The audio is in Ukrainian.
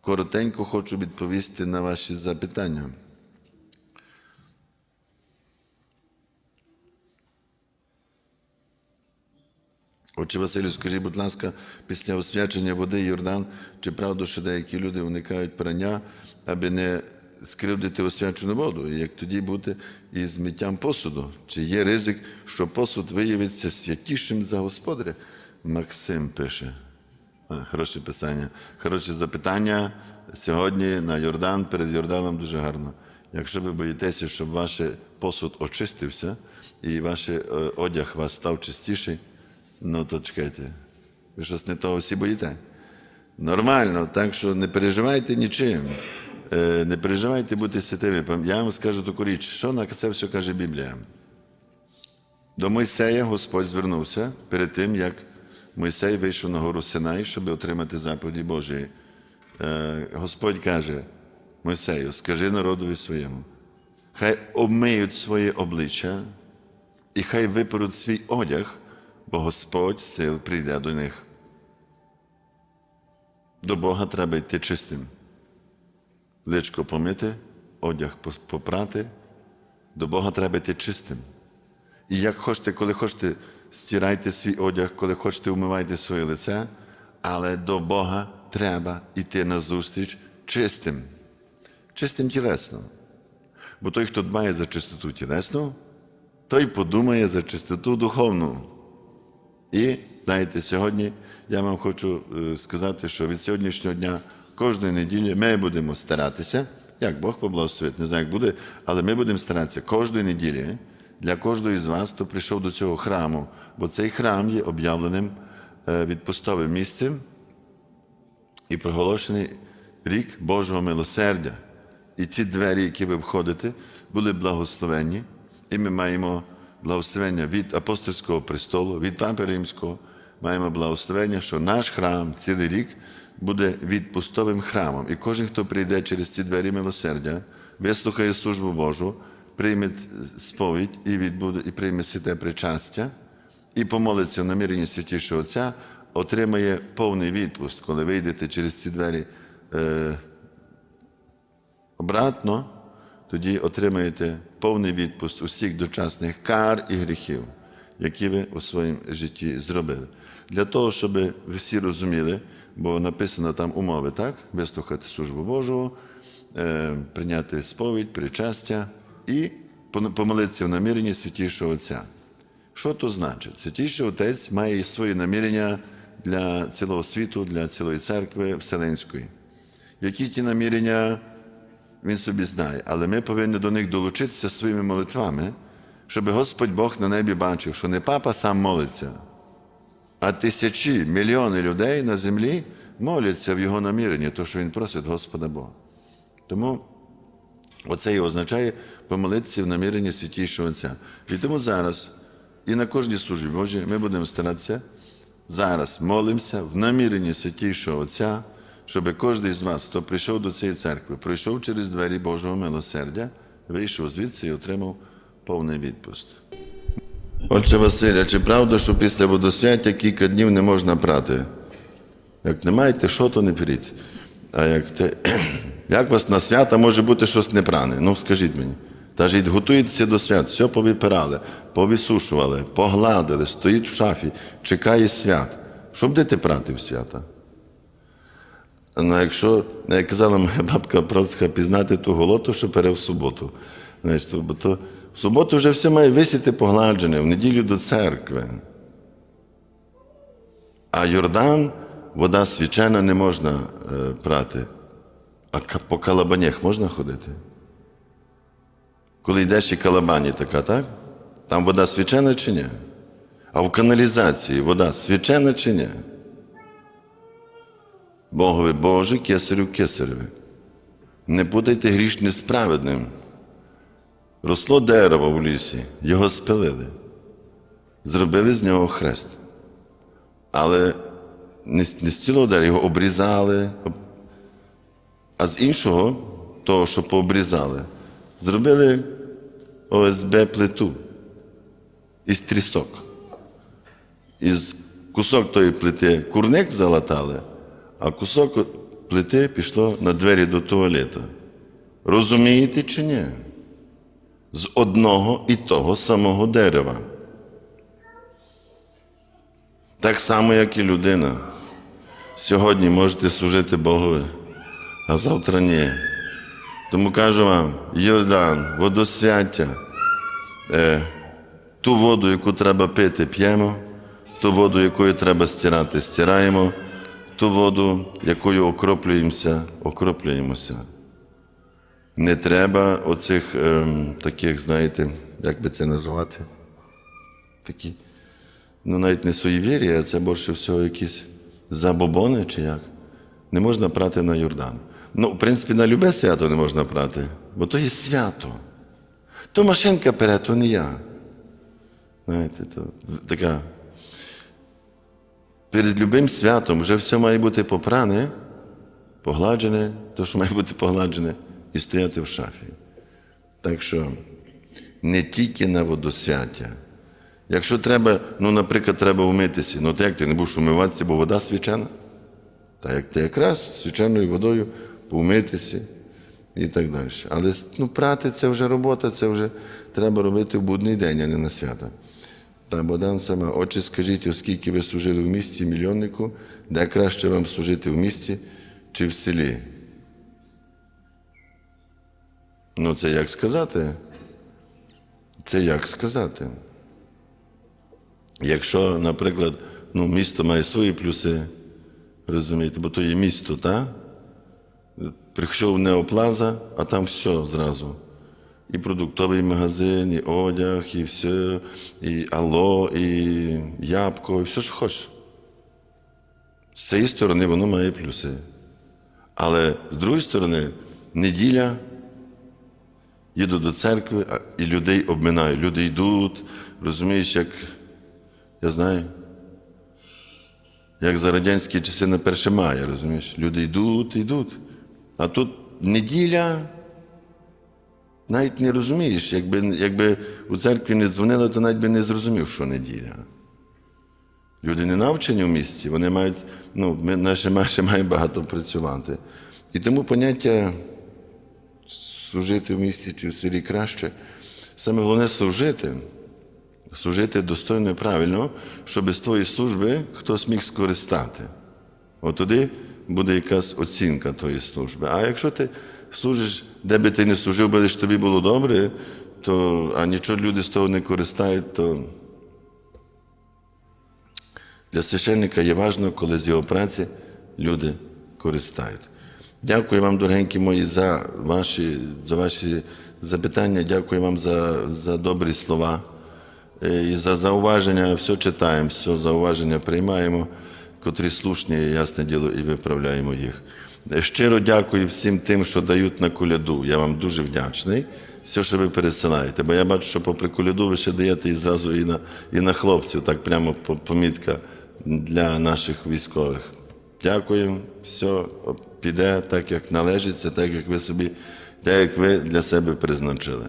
коротенько хочу відповісти на ваші запитання. Отче Василю, скажіть, будь ласка, після освячення води Йордан, чи правда, що деякі люди уникають прання, аби не скривдити освячену воду? І як тоді бути із миттям посуду? Чи є ризик, що посуд виявиться святішим за господаря? Максим пише. А, Хороше писання. Хороше запитання. Сьогодні на Йордан, перед Йорданом дуже гарно. Якщо ви боїтеся, щоб ваш посуд очистився і ваш е, одяг вас став чистіший, ну то чекайте. Ви щось не того всі боїте? Нормально, так що не переживайте нічим. Е, Не переживайте бути святими. Я вам скажу таку річ, що на це все каже Біблія. До Мойсея Господь звернувся перед тим, як Мойсей вийшов на гору Синай, щоб отримати заповіді Божої. Е, Господь каже Мойсею, скажи народові своєму, хай обмиють своє обличчя і хай виперуть свій одяг, бо Господь сил прийде до них. До Бога треба йти чистим. Личко помити, одяг попрати. До Бога треба йти чистим. І як хочете, коли хочете, стирайте свій одяг, коли хочете, вмивайте своє лице, але до Бога треба йти на зустріч чистим, чистим тілесно. Бо той, хто дбає за чистоту тілесну, той подумає за чистоту духовну. І знаєте, сьогодні я вам хочу е, сказати, що від сьогоднішнього дня кожної неділі ми будемо старатися, як Бог поблагословить, не знаю, як буде, але ми будемо старатися кожної неділі для кожного з вас, хто прийшов до цього храму, бо цей храм є об'явленим е, відпустовим місцем і проголошений рік Божого милосердя. І ці двері, які ви входите, були благословенні, і ми маємо благословення від апостольського престолу, від Папи Римського. Маємо благословення, що наш храм цілий рік буде відпустовим храмом. І кожен, хто прийде через ці двері милосердя, вислухає службу Божу, прийме сповідь і, відбуде, і прийме святе причастя, і помолиться в наміренні святішого Отця, отримає повний відпуст, коли вийдете через ці двері е, обратно, тоді отримаєте повний відпуст усіх дочасних кар і гріхів, які ви у своєму житті зробили. Для того, щоб ви всі розуміли, бо написано там умови, так? Вислухати службу Божу, е, прийняти сповідь, причастя і помолитися в наміренні святішого Отця. Що то значить? Святіший Отець має свої намірення для цілого світу, для цілої церкви Вселенської. Які ті намірення він собі знає, але ми повинні до них долучитися своїми молитвами, щоб Господь Бог на небі бачив, що не папа сам молиться, а тисячі, мільйони людей на землі моляться в його наміренні, то що він просить Господа Бога. Тому оце і означає помолитися в наміренні святішого Отця. І тому зараз і на кожній службі Божій ми будемо старатися зараз молимося в наміренні святішого Отця, щоб кожен з вас, хто прийшов до цієї церкви, пройшов через двері Божого милосердя, вийшов звідси і отримав повний відпуст. Отче Василя, чи правда, що після водосвяття кілька днів не можна прати? Як не маєте, що, то не пріть. А як те, як вас на свята може бути щось непране? Ну, скажіть мені. Та ж готуєтеся до свят, все повипирали, повисушували, погладили, стоїть в шафі, чекає свят. Що будете прати в свята? Ну, якщо, як казала моя бабка Процька, пізнати ту голоту, що пере в суботу. Знаєш, бо то в суботу вже все має висіти погладжене, в неділю до церкви. А Йордан, вода свячена, не можна е, прати. А по калабанях можна ходити? Коли йдеш і калабані така, так? Там вода свячена чи ні? А в каналізації вода свячена чи ні? Богові Боже, кесарю кесареве. Не путайте грішне з. Росло дерево в лісі, його спилили, зробили з нього хрест. Але не, з- цілого дерева, його обрізали, об- а з іншого, того, що пообрізали, зробили ОСБ плиту із трісок. Із кусок тої плити курник залатали, а кусок плити пішло на двері до туалета. Розумієте чи ні? З одного і того самого дерева. Так само, як і людина. Сьогодні можете служити Богові, а завтра ні. Тому кажу вам, Йордан, водосвяття, е, ту воду, яку треба пити, п'ємо, ту воду, якою треба стирати, стираємо, ту воду, якою окроплюємося, окроплюємося. Не треба оцих ем, таких, знаєте, як би це назвати? Такі, ну навіть не суєвір'я, а це більше всього якісь забобони чи як. Не можна прати на Йордан. Ну, в принципі, на любе свято не можна прати, бо то є свято. То машинка пере, то не я. Знаєте, то така. Перед любим святом вже все має бути попране, погладжене, то, що має бути погладжене, і стояти в шафі. Так що не тільки на водосвяття. Якщо треба, ну, наприклад, треба вмитися, ну то як ти не будеш умиватися, бо вода свячена? Та як ти якраз свяченою водою повмитися і так далі. Але ну, прати це вже робота, це вже треба робити в будний день, а не на свята. Та Богдан сама, отче, скажіть, оскільки ви служили в місті мільйоннику, де краще вам служити в місті чи в селі? Ну, це як сказати? Це як сказати? Якщо, наприклад, ну, місто має свої плюси, розумієте, бо то є місто, так? Прийшов Неоплаза, а там все зразу. І продуктовий магазин, і одяг, і все, і ало, і ябко, і все, що хочеш. З цієї сторони воно має плюси. Але з другої сторони, неділя, їду до церкви і людей обминаю. Люди йдуть, розумієш, як я знаю, як за радянські часи на 1 мая, розумієш? Люди йдуть, йдуть. А тут неділя, навіть не розумієш, якби, якби у церкві не дзвонили, то навіть би не зрозумів, що неділя. Люди не навчені в місті, вони мають, ну, наші наші мають багато працювати. І тому поняття служити в місті чи в селі краще. Саме головне служити, служити достойно і правильно, щоб з твоєї служби хтось міг скористати. От туди буде якась оцінка твоєї служби. А якщо ти служиш, де би ти не служив, би лиш тобі було добре, то, а нічого люди з того не користають, то для священника є важливо, коли з його праці люди користають. Дякую вам, дорогенькі мої, за ваші, за ваші запитання. Дякую вам за, за добрі слова Е, і за зауваження. Все читаємо, все зауваження приймаємо, котрі слушні, ясне діло, і виправляємо їх. Щиро дякую всім тим, що дають на коляду. Я вам дуже вдячний. Все, що ви пересилаєте. Бо я бачу, що попри коляду ви ще даєте і зразу і на, і на хлопців, так прямо помітка для наших військових. Дякую, все піде так, як належиться, так як ви собі, так як ви для себе призначили.